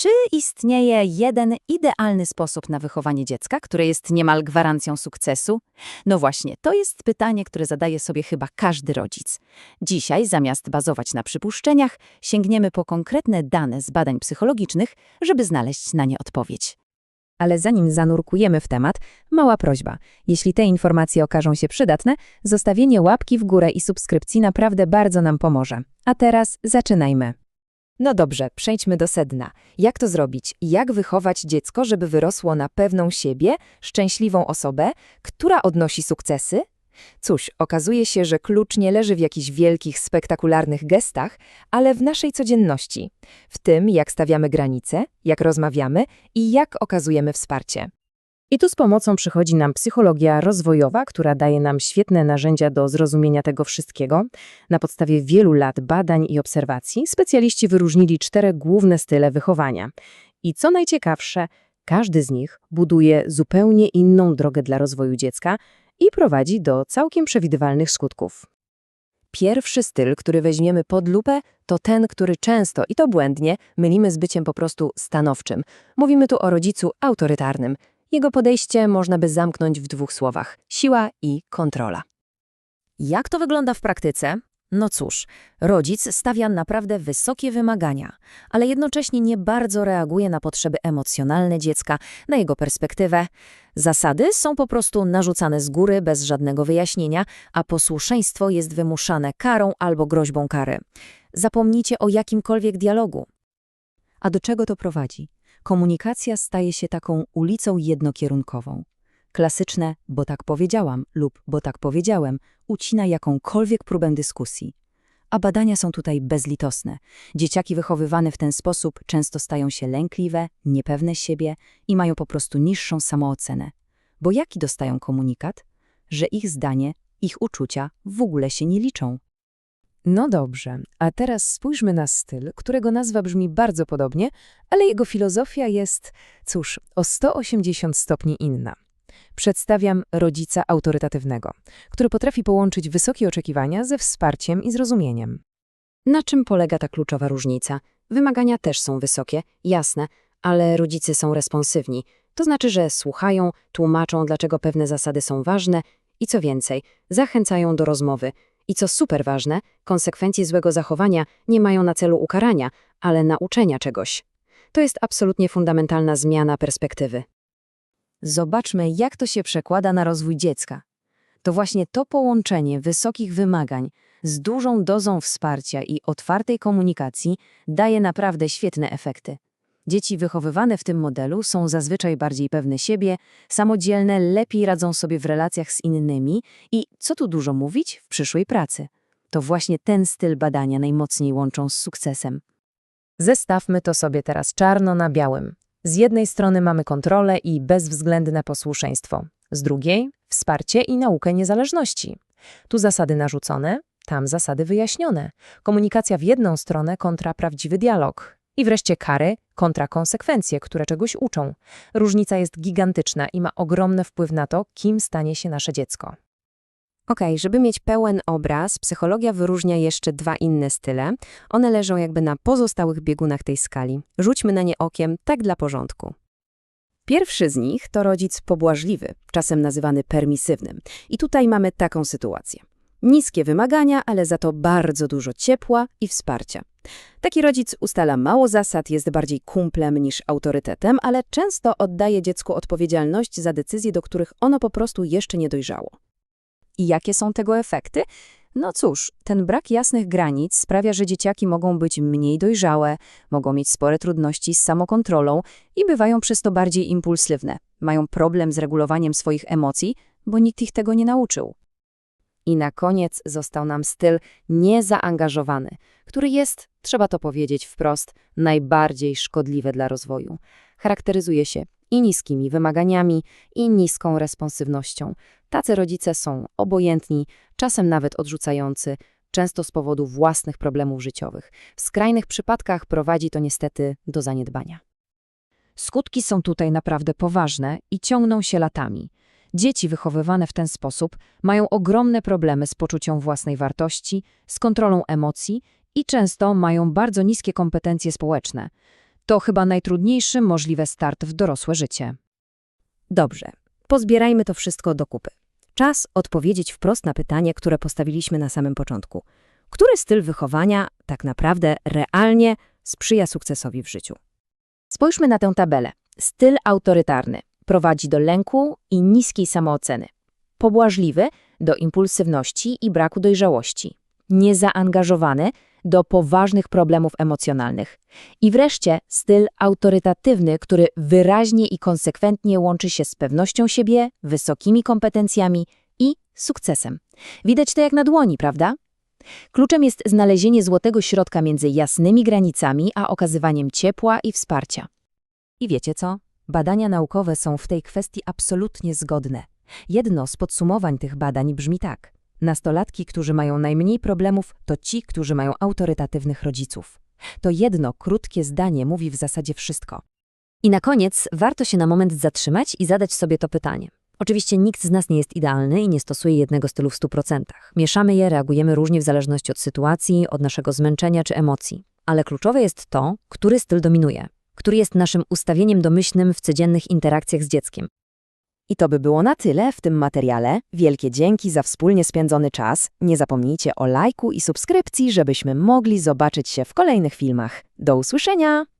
Czy istnieje jeden idealny sposób na wychowanie dziecka, który jest niemal gwarancją sukcesu? No właśnie, to jest pytanie, które zadaje sobie chyba każdy rodzic. Dzisiaj, zamiast bazować na przypuszczeniach, sięgniemy po konkretne dane z badań psychologicznych, żeby znaleźć na nie odpowiedź. Ale zanim zanurkujemy w temat, mała prośba. Jeśli te informacje okażą się przydatne, zostawienie łapki w górę i subskrypcji naprawdę bardzo nam pomoże. A teraz zaczynajmy. No dobrze, przejdźmy do sedna. Jak to zrobić? Jak wychować dziecko, żeby wyrosło na pewną siebie, szczęśliwą osobę, która odnosi sukcesy? Cóż, okazuje się, że klucz nie leży w jakichś wielkich, spektakularnych gestach, ale w naszej codzienności. W tym, jak stawiamy granice, jak rozmawiamy i jak okazujemy wsparcie. I tu z pomocą przychodzi nam psychologia rozwojowa, która daje nam świetne narzędzia do zrozumienia tego wszystkiego. Na podstawie wielu lat badań i obserwacji specjaliści wyróżnili cztery główne style wychowania. I co najciekawsze, każdy z nich buduje zupełnie inną drogę dla rozwoju dziecka i prowadzi do całkiem przewidywalnych skutków. Pierwszy styl, który weźmiemy pod lupę, to ten, który często, i to błędnie, mylimy z byciem po prostu stanowczym. Mówimy tu o rodzicu autorytarnym. Jego podejście można by zamknąć w dwóch słowach – siła i kontrola. Jak to wygląda w praktyce? No cóż, rodzic stawia naprawdę wysokie wymagania, ale jednocześnie nie bardzo reaguje na potrzeby emocjonalne dziecka, na jego perspektywę. Zasady są po prostu narzucane z góry bez żadnego wyjaśnienia, a posłuszeństwo jest wymuszane karą albo groźbą kary. Zapomnijcie o jakimkolwiek dialogu. A do czego to prowadzi? Komunikacja staje się taką ulicą jednokierunkową. Klasyczne, bo tak powiedziałam lub bo tak powiedziałem, ucina jakąkolwiek próbę dyskusji. A badania są tutaj bezlitosne. Dzieciaki wychowywane w ten sposób często stają się lękliwe, niepewne siebie i mają po prostu niższą samoocenę. Bo jaki dostają komunikat? Że ich zdanie, ich uczucia w ogóle się nie liczą. No dobrze, a teraz spójrzmy na styl, którego nazwa brzmi bardzo podobnie, ale jego filozofia jest, cóż, o 180 stopni inna. Przedstawiam rodzica autorytatywnego, który potrafi połączyć wysokie oczekiwania ze wsparciem i zrozumieniem. Na czym polega ta kluczowa różnica? Wymagania też są wysokie, jasne, ale rodzice są responsywni. To znaczy, że słuchają, tłumaczą, dlaczego pewne zasady są ważne i co więcej, zachęcają do rozmowy. I co super ważne, konsekwencje złego zachowania nie mają na celu ukarania, ale nauczenia czegoś. To jest absolutnie fundamentalna zmiana perspektywy. Zobaczmy, jak to się przekłada na rozwój dziecka. To właśnie to połączenie wysokich wymagań z dużą dozą wsparcia i otwartej komunikacji daje naprawdę świetne efekty. Dzieci wychowywane w tym modelu są zazwyczaj bardziej pewne siebie, samodzielne, lepiej radzą sobie w relacjach z innymi i, co tu dużo mówić, w przyszłej pracy. To właśnie ten styl badania najmocniej łączą z sukcesem. Zestawmy to sobie teraz czarno na białym. Z jednej strony mamy kontrolę i bezwzględne posłuszeństwo, z drugiej wsparcie i naukę niezależności. Tu zasady narzucone, tam zasady wyjaśnione. Komunikacja w jedną stronę kontra prawdziwy dialog. I wreszcie kary kontra konsekwencje, które czegoś uczą. Różnica jest gigantyczna i ma ogromny wpływ na to, kim stanie się nasze dziecko. Ok, żeby mieć pełen obraz, psychologia wyróżnia jeszcze dwa inne style. One leżą jakby na pozostałych biegunach tej skali. Rzućmy na nie okiem, tak dla porządku. Pierwszy z nich to rodzic pobłażliwy, czasem nazywany permisywnym. I tutaj mamy taką sytuację. Niskie wymagania, ale za to bardzo dużo ciepła i wsparcia. Taki rodzic ustala mało zasad, jest bardziej kumplem niż autorytetem, ale często oddaje dziecku odpowiedzialność za decyzje, do których ono po prostu jeszcze nie dojrzało. I jakie są tego efekty? No cóż, ten brak jasnych granic sprawia, że dzieciaki mogą być mniej dojrzałe, mogą mieć spore trudności z samokontrolą i bywają przez to bardziej impulsywne. Mają problem z regulowaniem swoich emocji, bo nikt ich tego nie nauczył. I na koniec został nam styl niezaangażowany, który jest, trzeba to powiedzieć wprost, najbardziej szkodliwy dla rozwoju. Charakteryzuje się i niskimi wymaganiami, i niską responsywnością. Tacy rodzice są obojętni, czasem nawet odrzucający, często z powodu własnych problemów życiowych. W skrajnych przypadkach prowadzi to niestety do zaniedbania. Skutki są tutaj naprawdę poważne i ciągną się latami. Dzieci wychowywane w ten sposób mają ogromne problemy z poczuciem własnej wartości, z kontrolą emocji i często mają bardzo niskie kompetencje społeczne. To chyba najtrudniejszy możliwy start w dorosłe życie. Dobrze, pozbierajmy to wszystko do kupy. Czas odpowiedzieć wprost na pytanie, które postawiliśmy na samym początku. Który styl wychowania tak naprawdę realnie sprzyja sukcesowi w życiu? Spójrzmy na tę tabelę. Styl autorytarny prowadzi do lęku i niskiej samooceny. Pobłażliwy do impulsywności i braku dojrzałości. Niezaangażowany do poważnych problemów emocjonalnych. I wreszcie styl autorytatywny, który wyraźnie i konsekwentnie łączy się z pewnością siebie, wysokimi kompetencjami i sukcesem. Widać to jak na dłoni, prawda? Kluczem jest znalezienie złotego środka między jasnymi granicami a okazywaniem ciepła i wsparcia. I wiecie co? Badania naukowe są w tej kwestii absolutnie zgodne. Jedno z podsumowań tych badań brzmi tak. Nastolatki, którzy mają najmniej problemów, to ci, którzy mają autorytatywnych rodziców. To jedno krótkie zdanie mówi w zasadzie wszystko. I na koniec warto się na moment zatrzymać i zadać sobie to pytanie. Oczywiście nikt z nas nie jest idealny i nie stosuje jednego stylu w 100%. Mieszamy je, reagujemy różnie w zależności od sytuacji, od naszego zmęczenia czy emocji. Ale kluczowe jest to, który styl dominuje, który jest naszym ustawieniem domyślnym w codziennych interakcjach z dzieckiem. I to by było na tyle w tym materiale. Wielkie dzięki za wspólnie spędzony czas. Nie zapomnijcie o lajku i subskrypcji, żebyśmy mogli zobaczyć się w kolejnych filmach. Do usłyszenia!